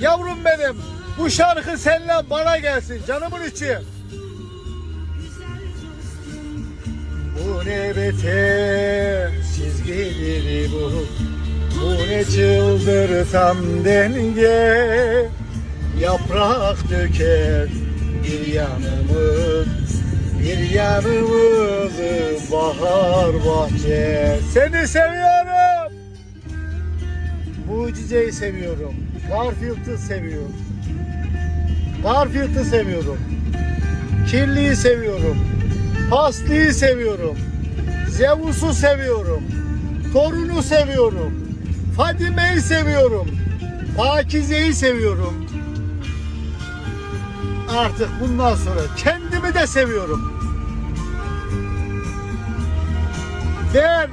Yavrum benim bu şarkı seninle bana gelsin canımın içi. Bu ne beter çizgileri bu? Bu ne çıldırtan denge? Yaprak döker bir yanımız Bir yanımız bahar bahçe. Seni seviyorum Mucizeyi seviyorum Garfield'ı seviyorum Garfield'ı seviyorum Kirliyi seviyorum Pasli'yi seviyorum. Zeus'u seviyorum. Torun'u seviyorum. Fadime'yi seviyorum. Pakize'yi seviyorum. Artık bundan sonra kendimi de seviyorum. Ben